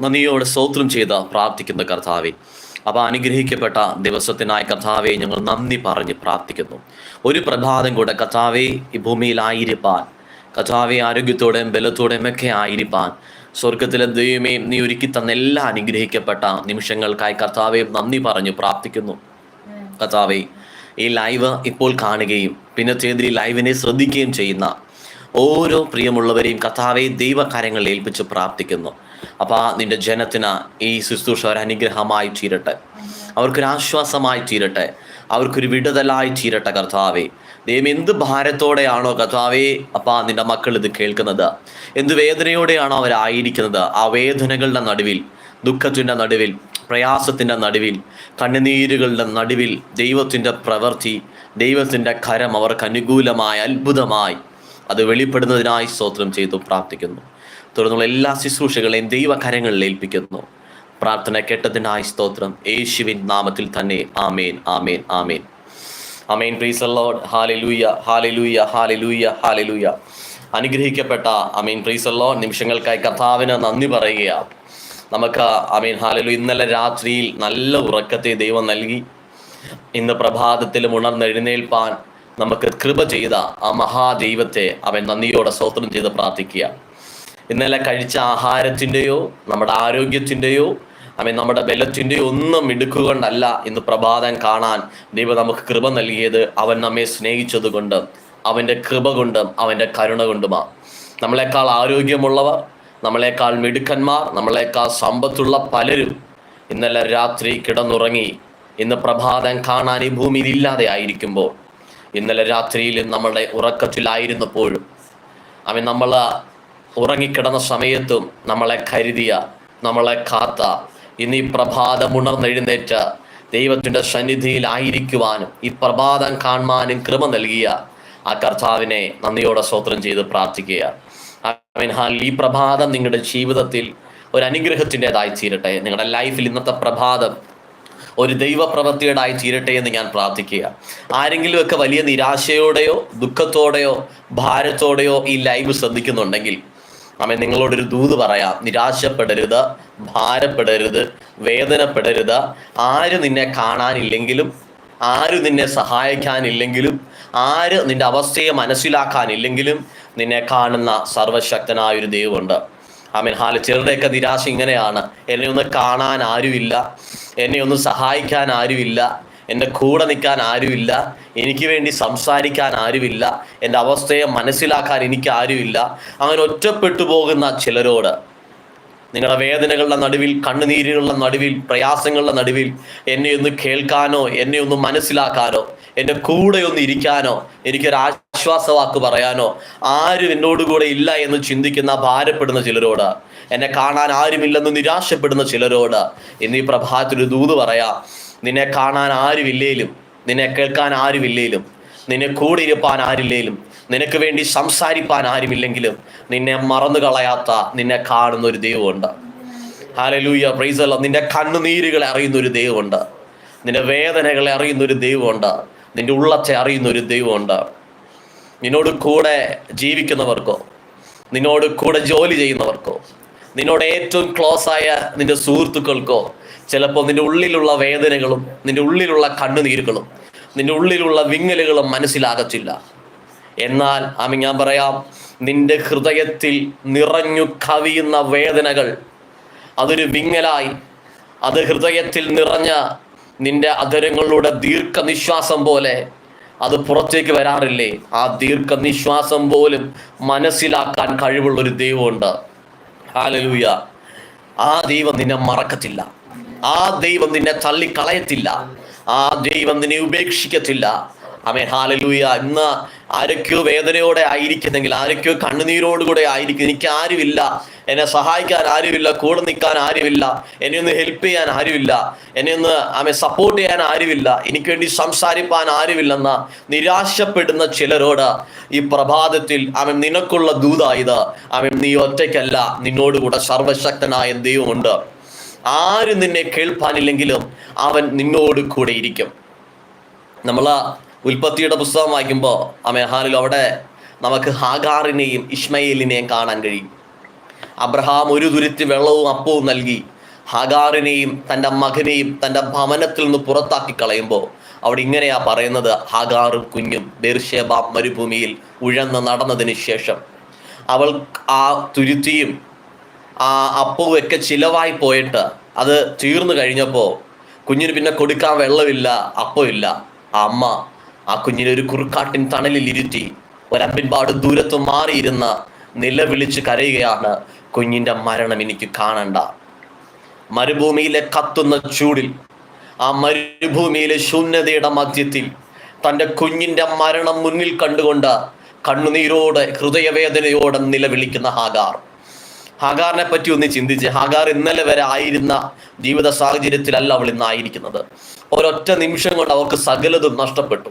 നന്ദിയോടെ സ്തോത്രം ചെയ്ത് പ്രാർത്ഥിക്കുന്ന കർത്താവെ അപ്പോൾ അനുഗ്രഹിക്കപ്പെട്ട ദിവസത്തിനായി കർത്താവെ ഞങ്ങൾ നന്ദി പറഞ്ഞ് പ്രാർത്ഥിക്കുന്നു. ഒരു പ്രഭാതം കൂടെ കർത്താവെ ഈ ഭൂമിയിലായിരിക്കാൻ കഥാവെ ആരോഗ്യത്തോടെയും ബലത്തോടെയും ഒക്കെ ആയിരിപ്പാൻ സ്വർഗത്തിലെ ദൈവമേ നീ ഒരുക്കി തന്ന എല്ലാ അനുഗ്രഹിക്കപ്പെട്ട നിമിഷങ്ങൾക്കായി കർത്താവെ നന്ദി പറഞ്ഞു പ്രാർത്ഥിക്കുന്നു. കർത്താവെ ഈ ലൈവ് ഇപ്പോൾ കാണുകയും പിന്നത്തേതിൽ ഈ ലൈവിനെ ശ്രദ്ധിക്കുകയും ചെയ്യുന്ന ഓരോ പ്രിയമുള്ളവരെയും കഥാവെ ദൈവകാര്യങ്ങളിൽ ഏൽപ്പിച്ച് പ്രാർത്ഥിക്കുന്നു. അപ്പോൾ നിന്റെ ജനത്തിന് ഈ ശുശ്രൂഷ ഒരു അനുഗ്രഹമായി തീരട്ടെ. അവർക്കൊരു ആശ്വാസമായി തീരട്ടെ. അവർക്കൊരു വിടുതലായി തീരട്ടെ കർത്താവെ. ദൈവം എന്ത് ഭാരത്തോടെയാണോ കർത്താവെ അപ്പാ നിന്റെ മക്കൾ ഇത് കേൾക്കുന്നത്? എന്ത് വേദനയോടെയാണോ അവരായിരിക്കുന്നത്? ആ വേദനകളുടെ നടുവിൽ ദുഃഖത്തിന്റെ നടുവിൽ പ്രയാസത്തിന്റെ നടുവിൽ കണ്ണുനീരുകളുടെ നടുവിൽ ദൈവത്തിന്റെ പ്രവൃത്തി ദൈവത്തിന്റെ കരം അവർക്ക് അനുകൂലമായി അത്ഭുതമായി അത് വെളിപ്പെടുന്നതിനായി സ്തോത്രം ചെയ്തു പ്രാർത്ഥിക്കുന്നു. തുടർന്നുള്ള എല്ലാ ശുശ്രൂഷകളെയും ദൈവകരങ്ങളിൽ ഏൽപ്പിക്കുന്നു. പ്രാർത്ഥന കേട്ടതിനായി സ്തോത്രം. യേശുവിൻ നാമത്തിൽ തന്നെ amen amen amen. Amen praise lord hallelujah hallelujah hallelujah hallelujah അനുഗ്രഹിക്കപ്പെട്ട അമീൻ പ്രീസ് ലോഡ് നിമിഷങ്ങൾക്കായി കർത്താവിന് നന്ദി പറയുകയാണ്. നമുക്ക് അമീൻ ഹാലലു ഇന്നലെ രാത്രിയിൽ നല്ല ഉറക്കത്തെ ദൈവം നൽകി. ഇന്ന് പ്രഭാതത്തിലും ഉണർന്നെഴുന്നേൽപ്പാൻ നമുക്ക് കൃപ ചെയ്ത ആ മഹാദൈവത്തെ അവൻ നന്ദിയോടെ സ്തോത്രം ചെയ്ത് പ്രാർത്ഥിക്കുക ഇന്നലെ കഴിച്ച ആഹാരത്തിന്റെയോ നമ്മുടെ ആരോഗ്യത്തിന്റെയോ അമ്മ നമ്മുടെ ബലത്തിന്റെയോ ഒന്നും ഇടുക്കുകൊണ്ടല്ല ഇന്ന് പ്രഭാതം കാണാൻ ദൈവം നമുക്ക് കൃപ നൽകിയത്. അവൻ നമ്മെ സ്നേഹിച്ചത് കൊണ്ട് അവന്റെ കൃപ കൊണ്ടും അവന്റെ കരുണ കൊണ്ടുമാ. നമ്മളെക്കാൾ ആരോഗ്യമുള്ളവർ നമ്മളെക്കാൾ മിടുക്കന്മാർ നമ്മളെക്കാൾ സമ്പത്തുള്ള പലരും ഇന്നലെ രാത്രി കിടന്നുറങ്ങി ഇന്ന് പ്രഭാതം കാണാൻ ഈ ഭൂമിയിൽ ഇല്ലാതെ ആയിരിക്കുമ്പോൾ ഇന്നലെ രാത്രിയിൽ നമ്മുടെ ഉറക്കത്തിലായിരുന്നപ്പോഴും അവൻ നമ്മൾ ഉറങ്ങിക്കിടന്ന സമയത്തും നമ്മളെ കരുതിയ നമ്മളെ കാത്ത ഇനി പ്രഭാതം ഉണർന്നെഴുന്നേറ്റ് ദൈവത്തിന്റെ സന്നിധിയിലായിരിക്കുവാനും ഈ പ്രഭാതം കാണുവാനും കൃപ നൽകിയ ആ കർത്താവിനെ നന്ദിയോടെ സ്തോത്രം ചെയ്ത് പ്രാർത്ഥിക്കുക ആമേൻ. ഹാൽ ഈ പ്രഭാതം നിങ്ങളുടെ ജീവിതത്തിൽ ഒരു അനുഗ്രഹത്തിന്റെതായി തീരട്ടെ. നിങ്ങളുടെ ലൈഫിൽ ഇന്നത്തെ പ്രഭാതം ഒരു ദൈവപ്രവൃത്തിയുടായി തീരട്ടെ എന്ന് ഞാൻ പ്രാർത്ഥിക്കുക ആരെങ്കിലുമൊക്കെ വലിയ നിരാശയോടെയോ ദുഃഖത്തോടെയോ ഭാരത്തോടെയോ ഈ ലൈവ് ശ്രദ്ധിക്കുന്നുണ്ടെങ്കിൽ അമ്മ നിങ്ങളോടൊരു ദൂത് പറയാം. നിരാശപ്പെടരുത് ഭാരപ്പെടരുത് വേദനപ്പെടരുത്. ആര് നിന്നെ കാണാനില്ലെങ്കിലും ആര് നിന്നെ സഹായിക്കാനില്ലെങ്കിലും ആര് നിന്റെ അവസ്ഥയെ മനസ്സിലാക്കാനില്ലെങ്കിലും നിന്നെ കാണുന്ന സർവശക്തനായ ഒരു ദൈവമുണ്ട്. ആമീൻ. ഹാല ചിലരുടെയൊക്കെ നിരാശ ഇങ്ങനെയാണ്. എന്നെ ഒന്ന് കാണാൻ ആരുമില്ല. എന്നെ ഒന്ന് സഹായിക്കാൻ ആരുമില്ല. എന്റെ കൂടെ നിൽക്കാൻ ആരുമില്ല എനിക്ക് വേണ്ടി സംസാരിക്കാൻ ആരുമില്ല എന്റെ അവസ്ഥയെ മനസ്സിലാക്കാൻ എനിക്ക് ആരുമില്ല. അങ്ങനെ ഒറ്റപ്പെട്ടു പോകുന്ന ചിലരോട് നിങ്ങളുടെ വേദനകളുടെ നടുവിൽ കണ്ണുനീരുകളുടെ നടുവിൽ പ്രയാസങ്ങളുടെ നടുവിൽ എന്നെ ഒന്ന് കേൾക്കാനോ എന്നെ ഒന്ന് മനസ്സിലാക്കാനോ എന്റെ കൂടെ ഒന്ന് ഇരിക്കാനോ എനിക്കൊരു ആശ്വാസവാക്ക് പറയാനോ ആരും എന്നോട് കൂടെ ഇല്ല എന്ന് ചിന്തിക്കുന്ന ഭാരപ്പെടുന്ന ചിലരോട് എന്നെ കാണാൻ ആരുമില്ലെന്ന് നിരാശപ്പെടുന്ന ചിലരോട് എന്നീ പ്രഭാതത്തിൽ ദൂത് പറയാ. നിന്നെ കാണാൻ ആരുമില്ലേലും നിന്നെ കേൾക്കാൻ ആരുമില്ലേലും നിന്നെ കൂടെ ഇരുപ്പാൻ ആരില്ലേലും നിനക്ക് വേണ്ടി സംസാരിപ്പാൻ ആരുമില്ലെങ്കിലും നിന്നെ മറന്നു കളയാത്ത നിന്നെ കാണുന്ന ഒരു ദൈവമുണ്ട് ഹാലലൂയ പ്രൈസല്ല നിന്റെ കണ്ണുനീരുകളെ അറിയുന്ന ഒരു ദൈവമുണ്ട്. നിന്റെ വേദനകളെ അറിയുന്ന ഒരു ദൈവമുണ്ട്. നിന്റെ ഉള്ളത്തെ അറിയുന്ന ഒരു ദൈവമുണ്ട്. നിന്നോട് കൂടെ ജീവിക്കുന്നവർക്കോ നിന്നോട് കൂടെ ജോലി ചെയ്യുന്നവർക്കോ നിന്നോട് ഏറ്റവും ക്ലോസ് ആയ നിന്റെ സുഹൃത്തുക്കൾക്കോ ചിലപ്പോൾ നിന്റെ ഉള്ളിലുള്ള വേദനകളും നിന്റെ ഉള്ളിലുള്ള കണ്ണുനീരുകളും നിന്റെ ഉള്ളിലുള്ള വിങ്ങലുകളും മനസ്സിലാകത്തില്ല. എന്നാൽ ആമി ഞാൻ പറയാം നിന്റെ ഹൃദയത്തിൽ നിറഞ്ഞു കവിയുന്ന വേദനകൾ അതൊരു വിങ്ങലായി. അത് ഹൃദയത്തിൽ നിറഞ്ഞ നിന്റെ അധരങ്ങളുടെ ദീർഘനിശ്വാസം പോലെ അത് പുറത്തേക്ക് വരാറില്ലേ? ആ ദീർഘനിശ്വാസം പോലും മനസ്സിലാക്കാൻ കഴിവുള്ള ഒരു ദൈവമുണ്ട്. ഹാലലൂയ ആ ദൈവം നിന്നെ മറക്കത്തില്ല. ആ ദൈവം നിന്നെ തള്ളിക്കളയത്തില്ല. ആ ദൈവം നിന്നെ ഉപേക്ഷിക്കത്തില്ല. അമേ ഹാലലൂയ ഇന്ന് ആരൊക്കെയോ വേദനയോടെ ആയിരിക്കുന്നെങ്കിൽ ആരൊക്കെയോ കണ്ണുനീരോടുകൂടെ ആയിരിക്കും. എനിക്ക് ആരുമില്ല. എന്നെ സഹായിക്കാൻ ആരുമില്ല. കൂടെ നിൽക്കാൻ ആരുമില്ല. എന്നെ ഒന്ന് ഹെൽപ്പ് ചെയ്യാൻ ആരുമില്ല. എന്നെ ഒന്ന് ആമെ സപ്പോർട്ട് ചെയ്യാൻ ആരുമില്ല. എനിക്ക് വേണ്ടി സംസാരിപ്പാൻ ആരുമില്ലെന്ന നിരാശപ്പെടുന്ന ചിലരോട് ഈ പ്രഭാതത്തിൽ അവൻ നിനക്കുള്ള ദൂതായത് അവൻ നീ ഒറ്റയ്ക്കല്ല. നിന്നോടുകൂടെ സർവശക്തനായ ദൈവമുണ്ട്. ആരും നിന്നെ കേൾപ്പാനില്ലെങ്കിലും അവൻ നിന്നോട് കൂടെ ഇരിക്കും. നമ്മൾ ഉൽപ്പത്തിയുടെ പുസ്തകം വായിക്കുമ്പോൾ അമേഹാലിൽ അവിടെ നമുക്ക് ഹാഗാറിനെയും ഇഷ്മയിലിനെയും കാണാൻ കഴിയും. അബ്രഹാം ഒരു തുരുത്തി വെള്ളവും അപ്പവും നൽകി ഹാഗാറിനെയും തന്റെ മകനെയും തന്റെ ഭവനത്തിൽ നിന്ന് പുറത്താക്കി കളയുമ്പോൾ അവിടെ ഇങ്ങനെയാ പറയുന്നത് ഹാഗാറും കുഞ്ഞും ബെർഷേബ മരുഭൂമിയിൽ ഉഴന്ന് നടന്നതിന് ശേഷം. അവൾ ആ തുരുത്തിയും ആ ചിലവായി പോയിട്ട് അത് തീർന്നു കഴിഞ്ഞപ്പോൾ കുഞ്ഞിന് പിന്നെ കൊടുക്കാൻ വെള്ളമില്ല അപ്പമില്ല. ആ അമ്മ ആ കുഞ്ഞിനെ ഒരു കുറുക്കാട്ടിൻ തണലിൽ ഇരുത്തി ഒരമ്പിൻപാട് ദൂരത്ത് മാറിയിരുന്ന നിലവിളിച്ച് കരയുകയാണ് കുഞ്ഞിന്റെ മരണം എനിക്ക് കാണണ്ട. മരുഭൂമിയിലെ കത്തുന്ന ചൂടിൽ ആ മരുഭൂമിയിലെ ശൂന്യതയുടെ മധ്യത്തിൽ തന്റെ കുഞ്ഞിന്റെ മരണം മുന്നിൽ കണ്ടുകൊണ്ട് കണ്ണുനീരോടെ ഹൃദയവേദനയോടെ നിലവിളിക്കുന്ന ഹാഗാർ ഹാഗാറിനെ പറ്റി ഒന്ന് ചിന്തിച്ച് ഹാഗാർ ഇന്നലെ വരെ ആയിരുന്ന ജീവിത സാഹചര്യത്തിലല്ല അവൾ ഇന്നായിരിക്കുന്നത് ഒരൊറ്റ നിമിഷം കൊണ്ട് അവർക്ക് സകലതും നഷ്ടപ്പെട്ടു.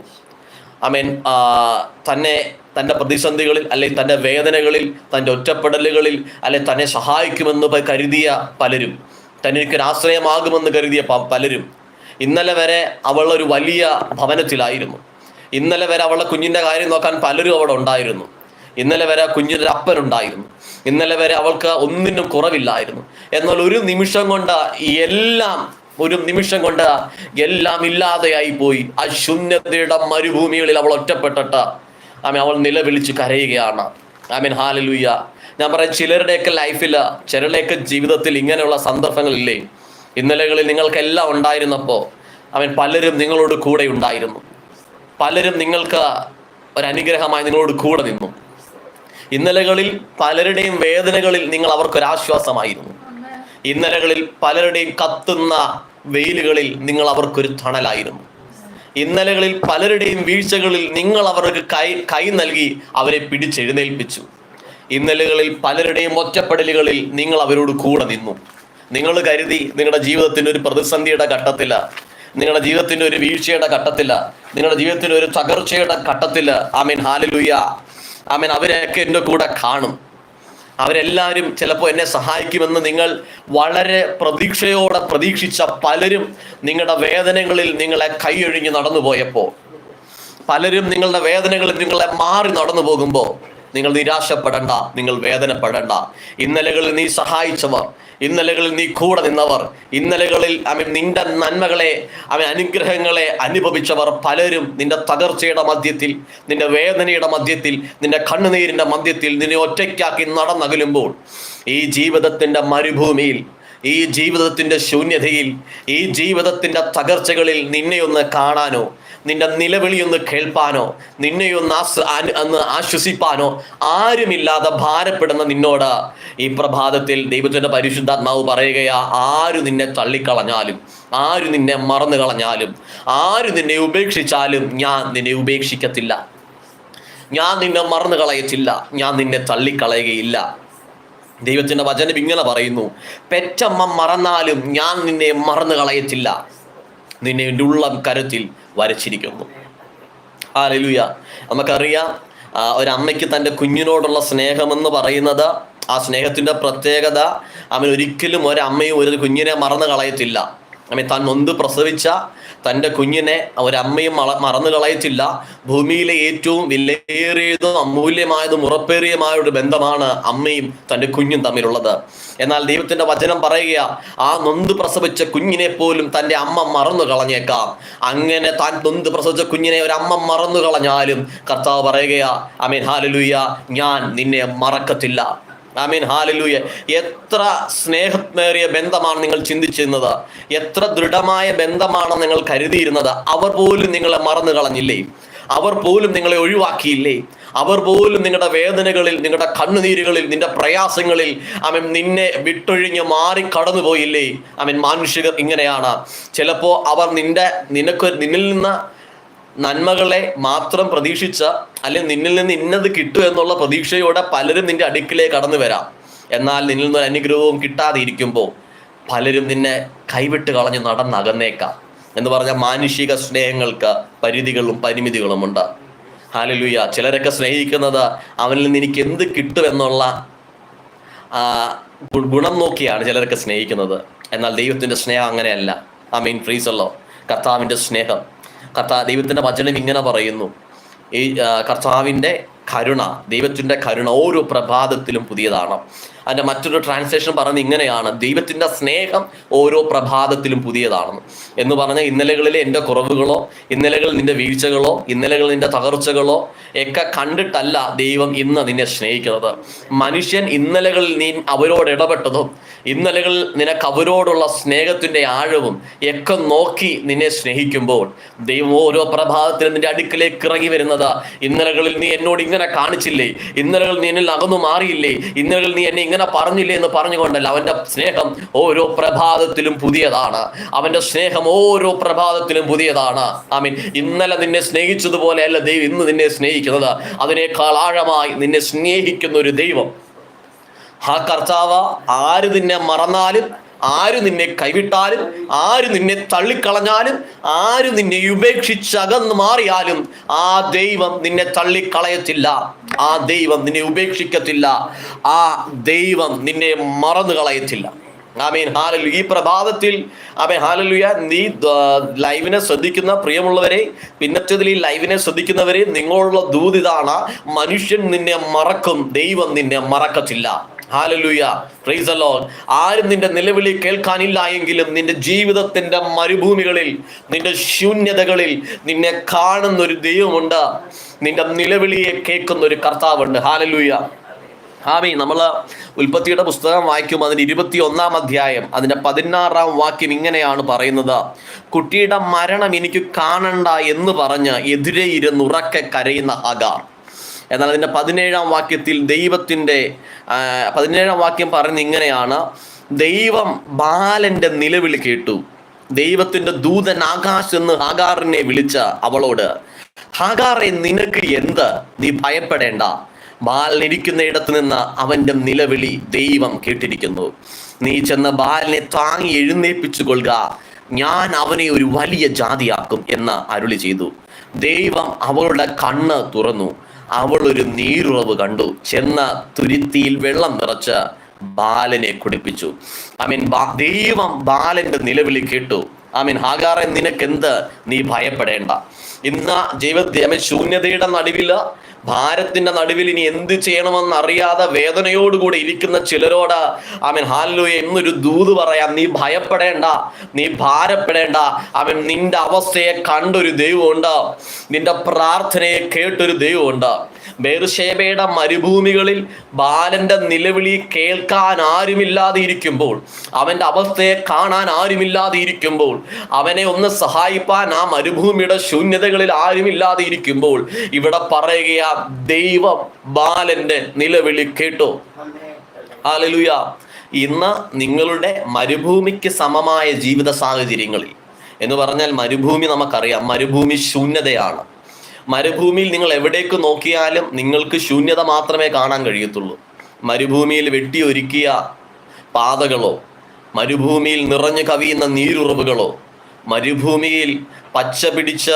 ഐ മീൻ തന്നെ തന്റെ പ്രതിസന്ധികളിൽ അല്ലെങ്കിൽ തന്റെ വേദനകളിൽ തന്റെ ഒറ്റപ്പെടലുകളിൽ അല്ലെ തന്നെ സഹായിക്കുമെന്ന് കരുതിയ പലരും തനിക്കൊരു ആശ്രയമാകുമെന്ന് കരുതിയ പലരും ഇന്നലെ വരെ അവൾ ഒരു വലിയ ഭവനത്തിലായിരുന്നു. ഇന്നലെ വരെ അവളുടെ കുഞ്ഞിന്റെ കാര്യം നോക്കാൻ പലരും അവിടെ ഉണ്ടായിരുന്നു. ഇന്നലെ വരെ കുഞ്ഞിന്റെ അപ്പനുണ്ടായിരുന്നു. ഇന്നലെ വരെ അവൾക്ക് ഒന്നിനും കുറവില്ലായിരുന്നു. എന്നാൽ ഒരു നിമിഷം കൊണ്ട് എല്ലാം ഒരു നിമിഷം കൊണ്ട് എല്ലാം ഇല്ലാതെയായി പോയി. ആ ശൂന്യതയുടെ മരുഭൂമികളിൽ അവൾ ഒറ്റപ്പെട്ടിട്ട് ആമേ അവൾ നിലവിളിച്ച് കരയുകയാണ്. ആമീൻ ഹാലലുയ്യ ഞാൻ പറയാം ചിലരുടെയൊക്കെ ലൈഫിൽ ചിലരുടെയൊക്കെ ജീവിതത്തിൽ ഇങ്ങനെയുള്ള സന്ദർഭങ്ങളില്ലേ ഇന്നലകളിൽ നിങ്ങൾക്കെല്ലാം ഉണ്ടായിരുന്നപ്പോൾ അവൻ പലരും നിങ്ങളോട് കൂടെ ഉണ്ടായിരുന്നു. പലരും നിങ്ങൾക്ക് ഒരു അനുഗ്രഹമായി നിങ്ങളോട് കൂടെ നിന്നു. ഇന്നലകളിൽ പലരുടെയും വേദനകളിൽ നിങ്ങൾ അവർക്കൊരാശ്വാസമായിരുന്നു. ഇന്നലകളിൽ പലരുടെയും കത്തുന്ന വെയിലുകളിൽ നിങ്ങൾ അവർക്കൊരു തണലായിരുന്നു. ഇന്നലകളിൽ പലരുടെയും വീഴ്ചകളിൽ നിങ്ങൾ അവർക്ക് കൈ കൈ നൽകി അവരെ പിടിച്ചെഴുന്നേൽപ്പിച്ചു. ഇന്നലകളിൽ പലരുടെയും ഒറ്റപ്പെടലുകളിൽ നിങ്ങൾ അവരോട് കൂടെ നിന്നു. നിങ്ങൾ കരുതി നിങ്ങളുടെ ജീവിതത്തിന്റെ ഒരു പ്രതിസന്ധിയുടെ ഘട്ടത്തില നിങ്ങളുടെ ജീവിതത്തിന്റെ ഒരു വീഴ്ചയുടെ ഘട്ടത്തില നിങ്ങളുടെ ജീവിതത്തിന്റെ ഒരു തകർച്ചയുടെ ഘട്ടത്തില. മീൻ ഹാലലുയ്യ ആമീൻ അവരെയൊക്കെ എന്റെ കൂടെ കാണും. അവരെല്ലാവരും ചിലപ്പോൾ എന്നെ സഹായിക്കുമെന്ന് നിങ്ങൾ വളരെ പ്രതീക്ഷയോടെ പ്രതീക്ഷിച്ച പലരും നിങ്ങളുടെ വേദനകളിൽ നിങ്ങളെ കൈയൊഴിഞ്ഞ് നടന്നു പോയപ്പോൾ പലരും നിങ്ങളുടെ വേദനകളിൽ നിങ്ങളെ മാറി നടന്നു പോകുമ്പോൾ നിങ്ങൾ നിരാശപ്പെടണ്ട നിങ്ങൾ വേദനപ്പെടണ്ട. ഇന്നലകളിൽ നീ സഹായിച്ചവർ ഇന്നലകളിൽ നീ കൂടെ നിന്നവർ ഇന്നലകളിൽ അവൻ നിന്റെ നന്മകളെ അവൻ അനുഗ്രഹങ്ങളെ അനുഭവിച്ചവർ പലരും നിന്റെ തകർച്ചയുടെ മധ്യത്തിൽ നിന്റെ വേദനയുടെ മധ്യത്തിൽ നിന്റെ കണ്ണുനീരിന്റെ മധ്യത്തിൽ നിന്നെ ഒറ്റയ്ക്കാക്കി നടന്നകലുമ്പോൾ ഈ ജീവിതത്തിന്റെ മരുഭൂമിയിൽ ഈ ജീവിതത്തിന്റെ ശൂന്യതയിൽ ഈ ജീവിതത്തിന്റെ തകർച്ചകളിൽ നിന്നെയൊന്ന് കാണാനോ നിന്റെ നിലവിളി ഒന്ന് കേൾപ്പാനോ? നിന്നെയൊന്ന് അന്ന് ആശ്വസിപ്പാനോ? ആരുമില്ലാതെ ഭാരപ്പെടുന്ന നിന്നോട് ഈ പ്രഭാതത്തിൽ ദൈവത്തിന്റെ പരിശുദ്ധാത്മാവ് പറയുകയാ ആര് നിന്നെ തള്ളിക്കളഞ്ഞാലും ആര് നിന്നെ മറന്നു കളഞ്ഞാലും ആര് നിന്നെ ഉപേക്ഷിച്ചാലും ഞാൻ നിന്നെ ഉപേക്ഷിക്കത്തില്ല. ഞാൻ നിന്നെ മറന്നു കളയത്തില്ല ഞാൻ നിന്നെ തള്ളിക്കളയുകയില്ല. ദൈവത്തിന്റെ വചനം ഇങ്ങനെ പറയുന്നു പെറ്റമ്മ മറന്നാലും ഞാൻ നിന്നെ മറന്നു കളയത്തില്ല. നിന്നെ എന്റെ ഉള്ളം കരത്തിൽ വരച്ചിരിക്കുന്നു. ആ ലലുയ നമുക്കറിയാം ഒരമ്മയ്ക്ക് തന്റെ കുഞ്ഞിനോടുള്ള സ്നേഹമെന്ന് പറയുന്നത് ആ സ്നേഹത്തിന്റെ പ്രത്യേകത അവൻ ഒരിക്കലും ഒരമ്മയും ഒരു കുഞ്ഞിനെ മറന്നു കളയത്തില്ല. അമ്മ താൻ നൊന്ത് പ്രസവിച്ച തന്റെ കുഞ്ഞിനെ ഒരമ്മയും മള മറന്നു കളയത്തില്ല ഭൂമിയിലെ ഏറ്റവും വിലയേറിയതും അമൂല്യമായതും ഉറപ്പേറിയമായ ഒരു ബന്ധമാണ് അമ്മയും തന്റെ കുഞ്ഞും തമ്മിലുള്ളത്. എന്നാൽ ദൈവത്തിന്റെ വചനം പറയുക ആ നൊന്ത് പ്രസവിച്ച കുഞ്ഞിനെ പോലും തന്റെ അമ്മ മറന്നു കളഞ്ഞേക്കാം. അങ്ങനെ താൻ നൊന്ത് പ്രസവിച്ച കുഞ്ഞിനെ ഒരമ്മ മറന്നു കളഞ്ഞാലും കർത്താവ് പറയുകയാ അമീൻ ഹാലലുയ്യ ഞാൻ നിന്നെ മറക്കത്തില്ല. Amen hallelujah. എത്ര സ്നേഹമേറിയ ബന്ധമാണ് നിങ്ങൾ ചിന്തിച്ചിരുന്നത്. എത്ര ദൃഢമായ ബന്ധമാണ് നിങ്ങൾ കരുതിയിരുന്നത്. അവർ പോലും നിങ്ങളെ മറന്നു കളഞ്ഞില്ലേ? അവർ പോലും നിങ്ങളെ ഒഴിവാക്കിയില്ലേ? അവർ പോലും നിങ്ങളുടെ വേദനകളിൽ നിങ്ങളുടെ കണ്ണുനീരുകളിൽ നിന്റെ പ്രയാസങ്ങളിൽ അവൻ നിന്നെ വിട്ടൊഴിഞ്ഞ് മാറി കടന്നുപോയില്ലേ? അവൻ മാനുഷികർ ഇങ്ങനെയാണ്. ചിലപ്പോൾ അവർ നിന്റെ നിനക്ക് നിന്നിൽ നിന്ന് നന്മകളെ മാത്രം പ്രതീക്ഷിച്ച അല്ലെങ്കിൽ നിന്നിൽ നിന്ന് ഇന്നത് കിട്ടും എന്നുള്ള പ്രതീക്ഷയോടെ പലരും നിന്റെ അടുക്കിലേക്ക് കടന്നു വരാം. എന്നാൽ നിന്നിൽ നിന്ന് അനുഗ്രഹവും കിട്ടാതെ ഇരിക്കുമ്പോൾ പലരും നിന്നെ കൈവിട്ട് കളഞ്ഞ് നടന്നകന്നേക്കാം എന്ന് പറഞ്ഞ മാനുഷിക സ്നേഹങ്ങൾക്ക് പരിധികളും പരിമിതികളുമുണ്ട്. ഹാലലുയ ചിലരൊക്കെ സ്നേഹിക്കുന്നത് അവനിൽ നിന്ന് എനിക്ക് എന്ത് കിട്ടുമെന്നുള്ള ഗുണം നോക്കിയാണ് ചിലരൊക്കെ സ്നേഹിക്കുന്നത്. എന്നാൽ ദൈവത്തിന്റെ സ്നേഹം അങ്ങനെയല്ല. മെയിൻ ഫ്രീസല്ലോ കർത്താവിന്റെ സ്നേഹം കർത്താ ദൈവത്തിന്റെ വചനം ഇങ്ങനെ പറയുന്നു. ഈ കർത്താവിന്റെ കരുണ ദൈവത്തിന്റെ കരുണ ഓരോ പ്രഭാതത്തിലും പുതിയതാണ്. അതിന്റെ മറ്റൊരു ട്രാൻസ്ലേഷൻ പറഞ്ഞത് ഇങ്ങനെയാണ് ദൈവത്തിന്റെ സ്നേഹം ഓരോ പ്രഭാതത്തിലും പുതിയതാണെന്ന് എന്ന് പറഞ്ഞാൽ ഇന്നലകളിലെ എന്റെ കുറവുകളോ ഇന്നലകളിൽ നിന്റെ വീഴ്ചകളോ ഇന്നലകളിൽ നിന്റെ തകർച്ചകളോ ഒക്കെ കണ്ടിട്ടല്ല ദൈവം ഇന്ന് നിന്നെ സ്നേഹിക്കുന്നത്. മനുഷ്യൻ ഇന്നലകളിൽ നീ അവരോട് ഇടപെട്ടതും ഇന്നലകളിൽ നിനക്ക് അവരോടുള്ള സ്നേഹത്തിന്റെ ആഴവും ഒക്കെ നോക്കി നിന്നെ സ്നേഹിക്കുമ്പോൾ ദൈവം ഓരോ പ്രഭാതത്തിലും നിന്റെ അടുക്കിലേക്ക് ഇറങ്ങി വരുന്നത് ഇന്നലകളിൽ നീ എന്നോട് ഇങ്ങനെ കാണിച്ചില്ലേ? ഇന്നലകൾ നീ എന്നിൽ അകന്നു മാറിയില്ലേ? ഇന്നലകൾ നീ എന്നെ ഇങ്ങനെ പറഞ്ഞില്ലേ എന്ന് പറഞ്ഞുകൊണ്ടല്ല അവന്റെ സ്നേഹം ഓരോ പ്രഭാതത്തിലും പുതിയതാണ്. അവന്റെ സ്നേഹം ഓരോ പ്രഭാതത്തിലും പുതിയതാണ്. ഐ മീൻ ഇന്നലെ നിന്നെ സ്നേഹിച്ചതുപോലെ അല്ല ദൈവം ഇന്ന് നിന്നെ സ്നേഹിക്കുന്നത്. അതിനേക്കാൾ ആഴമായി നിന്നെ സ്നേഹിക്കുന്ന ഒരു ദൈവം. ആ കർത്താവ് ആര് നിന്നെ മറന്നാലും ആര് നിന്നെ കൈവിട്ടാലും ആര് നിന്നെ തള്ളിക്കളഞ്ഞാലും ആര് നിന്നെ ഉപേക്ഷിച്ചകന്ന് മാറിയാലും ആ ദൈവം നിന്നെ തള്ളിക്കളയത്തില്ല. ആ ദൈവം നിന്നെ ഉപേക്ഷിക്കത്തില്ല. ആ ദൈവം നിന്നെ മറന്നു കളയത്തില്ല ആമീൻ. ഹാലലു ഈ പ്രഭാതത്തിൽ ആമേ ഹാലലുയ നീ ലൈവിനെ ശ്രദ്ധിക്കുന്ന പ്രിയമുള്ളവരെ പിന്നത്തതിൽ ഈ ലൈവിനെ ശ്രദ്ധിക്കുന്നവരെ നിങ്ങളുള്ള ദൂതിതാണ് മനുഷ്യൻ നിന്നെ മറക്കും ദൈവം നിന്നെ മറക്കത്തില്ല. ഹാലലുയ അല്ലോ ആരും നിന്റെ നിലവിളി കേൾക്കാനില്ല എങ്കിലും നിന്റെ ജീവിതത്തിന്റെ മരുഭൂമികളിൽ നിന്റെ ശൂന്യതകളിൽ നിന്നെ കാണുന്ന ഒരു ദൈവമുണ്ട്. നിന്റെ നിലവിളിയെ കേൾക്കുന്ന ഒരു കർത്താവുണ്ട്. ഹാലലുയ ഹാമി നമ്മൾ ഉൽപ്പത്തിയുടെ പുസ്തകം വായിക്കും. അതിന് ഇരുപത്തി ഒന്നാം അധ്യായം. അതിന്റെ പതിനാറാം വാക്യം ഇങ്ങനെയാണ് പറയുന്നത്. കുട്ടിയുടെ മരണം എനിക്ക് കാണണ്ട എന്ന് പറഞ്ഞ് എതിരെ ഇരുന്ന് ഉറക്കെ കരയുന്ന ഹഗാർ എന്നാൽ അതിന്റെ പതിനേഴാം വാക്യത്തിൽ ദൈവത്തിന്റെ പതിനേഴാം വാക്യം പറയുന്നത് ഇങ്ങനെയാണ്. ദൈവം ബാലന്റെ നിലവിളി കേട്ടു. ദൈവത്തിന്റെ ദൂതൻ ആകാശ് എന്ന് ഹാഗാറിനെ വിളിച്ച അവളോട് ഹാഗാറെ നിനക്ക് എന്ത്? നീ ഭയപ്പെടേണ്ട. ബാലനിരിക്കുന്ന ഇടത്ത് നിന്ന് അവന്റെ നിലവിളി ദൈവം കേട്ടിരിക്കുന്നു. നീ ചെന്ന് ബാലനെ താങ്ങി എഴുന്നേൽപ്പിച്ചു കൊള്ളുക ഞാൻ അവനെ ഒരു വലിയ ജാതിയാക്കും എന്ന് അരുളി ചെയ്തു. ദൈവം അവളുടെ കണ്ണ് തുറന്നു. അവൾ ഒരു നീരുറവ് കണ്ടു. ചെന്ന തുരുത്തിയിൽ വെള്ളം നിറച്ച് ബാലനെ കുടിപ്പിച്ചു. ഐ മീൻ ദൈവം ബാലന്റെ നിലവിളി കേട്ടു. ഐ മീൻ ഹാഗാറെ നിനക്കെന്ത്? നീ ഭയപ്പെടേണ്ട. ഇന്ന് ജൈവ ശൂന്യതയുടെ നടുവിൽ ഭാരത്തിന്റെ നടുവിൽ ഇനി എന്ത് ചെയ്യണമെന്ന് അറിയാതെ വേദനയോടുകൂടി ഇരിക്കുന്ന ചിലരോട് അവൻ ഹാലൂയ എന്നൊരു ദൂത് പറയാം നീ ഭയപ്പെടേണ്ട നീ ഭാരപ്പെടേണ്ട. അവൻ നിന്റെ അവസ്ഥയെ കണ്ടൊരു ദൈവമുണ്ട് നിന്റെ പ്രാർത്ഥനയെ കേട്ടൊരു ദൈവമുണ്ട്. ബേർഷേബയുടെ മരുഭൂമികളിൽ ബാലന്റെ നിലവിളി കേൾക്കാൻ ആരുമില്ലാതെ ഇരിക്കുമ്പോൾ അവന്റെ അവസ്ഥയെ കാണാൻ ആരുമില്ലാതെ ഇരിക്കുമ്പോൾ അവനെ ഒന്ന് സഹായിപ്പാൻ ആ മരുഭൂമിയുടെ ശൂന്യതകളിൽ ആരുമില്ലാതെ ഇരിക്കുമ്പോൾ ഇവിടെ പറയുകയാ ദൈവം ബാലന്റെ നിലവിളി കേട്ടു. ഹാലലുയ ഇന്ന് നിങ്ങളുടെ മരുഭൂമിക്ക് സമമായ ജീവിത സാഹചര്യങ്ങളിൽ എന്ന് പറഞ്ഞാൽ മരുഭൂമി നമുക്കറിയാം. മരുഭൂമി ശൂന്യതയാണ്. മരുഭൂമിയിൽ നിങ്ങൾ എവിടേക്ക് നോക്കിയാലും നിങ്ങൾക്ക് ശൂന്യത മാത്രമേ കാണാൻ കഴിയത്തുള്ളൂ. മരുഭൂമിയിൽ വെട്ടിയൊരുക്കിയ പാതകളോ മരുഭൂമിയിൽ നിറഞ്ഞു കവിയുന്ന നീരുറവുകളോ മരുഭൂമിയിൽ പച്ച പിടിച്ച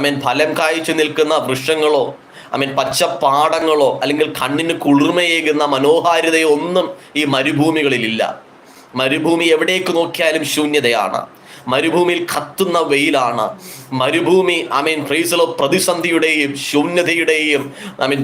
മീൻ ഫലം കായ്ച്ചു നിൽക്കുന്ന വൃക്ഷങ്ങളോ അമേൻ പച്ചപ്പാടങ്ങളോ അല്ലെങ്കിൽ കണ്ണിന് കുളിർമയേകുന്ന മനോഹാരിതയോ ഒന്നും ഈ മരുഭൂമികളിലില്ല. മരുഭൂമി എവിടേക്ക് നോക്കിയാലും ശൂന്യതയാണ്. മരുഭൂമിയിൽ കത്തുന്ന വെയിലാണ്. മരുഭൂമി അമീൻ പ്രൈസലോ പ്രതിസന്ധിയുടെയും ശൂന്യതയുടെയും അമീൻ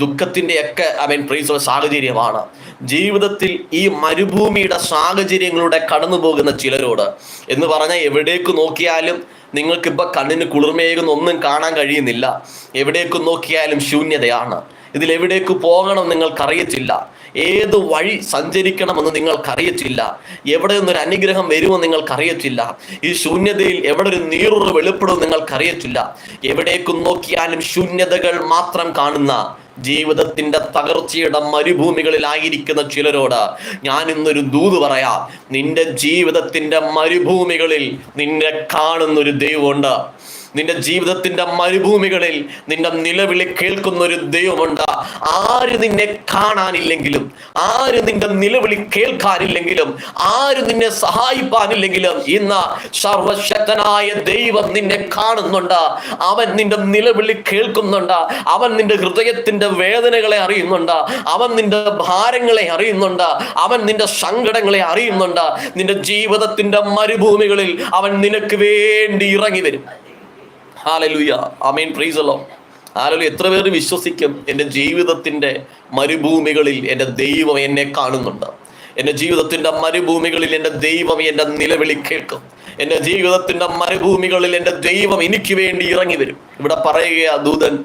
ഐ അമീൻ പ്രൈസലോ സാഹചര്യമാണ്. ജീവിതത്തിൽ ഈ മരുഭൂമിയുടെ സാഹചര്യങ്ങളുടെ കടന്നു പോകുന്ന ചിലരോട് എന്ന് പറഞ്ഞാൽ എവിടേക്ക് നോക്കിയാലും നിങ്ങൾക്കിപ്പോൾ കണ്ണിന് കുളിർമയേകുന്ന ഒന്നും കാണാൻ കഴിയുന്നില്ല. എവിടേക്ക് നോക്കിയാലും ശൂന്യതയാണ്. ഇതിൽ എവിടേക്ക് പോകണം നിങ്ങൾക്കറിയത്തില്ല. ഏത് വഴി സഞ്ചരിക്കണമെന്ന് നിങ്ങൾക്കറിയത്തില്ല. എവിടെ നിന്നൊരു അനുഗ്രഹം വരുമെന്ന് നിങ്ങൾക്കറിയത്തില്ല. ഈ ശൂന്യതയിൽ എവിടെ ഒരു നീറുറ് വെളിപ്പെടും നിങ്ങൾക്കറിയത്തില്ല. എവിടേക്കും നോക്കിയാലും ശൂന്യതകൾ മാത്രം കാണുന്ന ജീവിതത്തിന്റെ തകർച്ചയുടെ മരുഭൂമികളിലായിരിക്കുന്ന ചിലരോട് ഞാൻ ഇന്നൊരു ദൂത് പറയാം. നിന്റെ ജീവിതത്തിന്റെ മരുഭൂമികളിൽ നിന്നെ കാണുന്നൊരു ദൈവമുണ്ട്. നിന്റെ ജീവിതത്തിന്റെ മരുഭൂമികളിൽ നിന്റെ നിലവിളി കേൾക്കുന്ന ഒരു ദൈവമുണ്ട്. ആര് നിന്നെ കാണാനില്ലെങ്കിലും ആര് നിന്റെ നിലവിളി കേൾക്കാനില്ലെങ്കിലും ആര് നിന്നെ സഹായിപ്പാനില്ലെങ്കിലും ഇന്ന് സർവശക്തനായ ദൈവം നിന്നെ കാണുന്നുണ്ട്. അവൻ നിന്റെ നിലവിളി കേൾക്കുന്നുണ്ട്. അവൻ നിന്റെ ഹൃദയത്തിന്റെ വേദനകളെ അറിയുന്നുണ്ട്. അവൻ നിന്റെ ഭാരങ്ങളെ അറിയുന്നുണ്ട്. അവൻ നിന്റെ സങ്കടങ്ങളെ അറിയുന്നുണ്ട്. നിന്റെ ജീവിതത്തിന്റെ മരുഭൂമികളിൽ അവൻ നിനക്ക് വേണ്ടി ഇറങ്ങി വരും ഹാലലുയ. ആമീൻ പ്രീസലോ ആലോലി എത്ര പേര് വിശ്വസിക്കും എന്റെ ജീവിതത്തിന്റെ മരുഭൂമികളിൽ എന്റെ ദൈവം എന്നെ കാണുന്നുണ്ട്. എന്റെ ജീവിതത്തിന്റെ മരുഭൂമികളിൽ എന്റെ ദൈവം എന്റെ നിലവിളി കേൾക്കും. എന്റെ ജീവിതത്തിന്റെ മരുഭൂമികളിൽ എന്റെ ദൈവം എനിക്ക് വേണ്ടി ഇറങ്ങി വരും. ഇവിടെ പറയുകയാ ദൂതൻ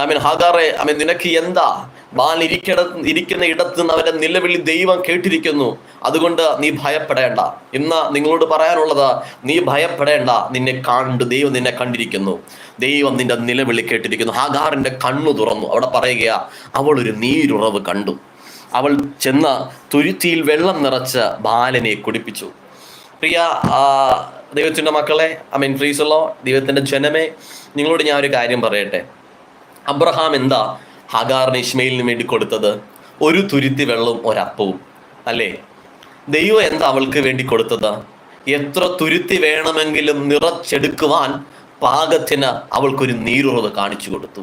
ആമീൻ ഹാഗാറെ ആമീൻ നിനക്ക് എന്താ ബാൽ ഇരിക്കട ഇരിക്കുന്ന ഇടത്ത് നിന്ന് അവരെ നിലവിളി ദൈവം കേട്ടിരിക്കുന്നു. അതുകൊണ്ട് നീ ഭയപ്പെടേണ്ട. ഇന്ന് നിങ്ങളോട് പറയാനുള്ളത് നീ ഭയപ്പെടേണ്ട. നിന്നെ കണ്ട് ദൈവം നിന്നെ കണ്ടിരിക്കുന്നു. ദൈവം നിന്റെ നിലവിളി കേട്ടിരിക്കുന്നു. ഹാഗാറിന്റെ കണ്ണു തുറന്നു. അവിടെ പറയുകയാ അവൾ ഒരു നീരുറവ് കണ്ടു. അവൾ ചെന്ന് തുരുത്തിയിൽ വെള്ളം നിറച്ച് ബാലനെ കുടിപ്പിച്ചു. പ്രിയ ദൈവത്തിന്റെ മക്കളെ ഐ മീൻ ഫ്രീസുള്ളോ ദൈവത്തിന്റെ ജനമേ നിങ്ങളോട് ഞാൻ ഒരു കാര്യം പറയട്ടെ. അബ്രഹാം എന്താ? ഹഗാറിന് ഇസ്മയിലിന് വേണ്ടി കൊടുത്തത് ഒരു തുരുത്തി വെള്ളവും ഒരപ്പവും അല്ലേ? ദൈവം എന്താ അവൾക്ക് വേണ്ടി കൊടുത്തത്? എത്ര തുരുത്തി വേണമെങ്കിലും നിറച്ചെടുക്കുവാൻ പാകത്തിന് അവൾക്കൊരു നീരുറവ് കാണിച്ചു കൊടുത്തു.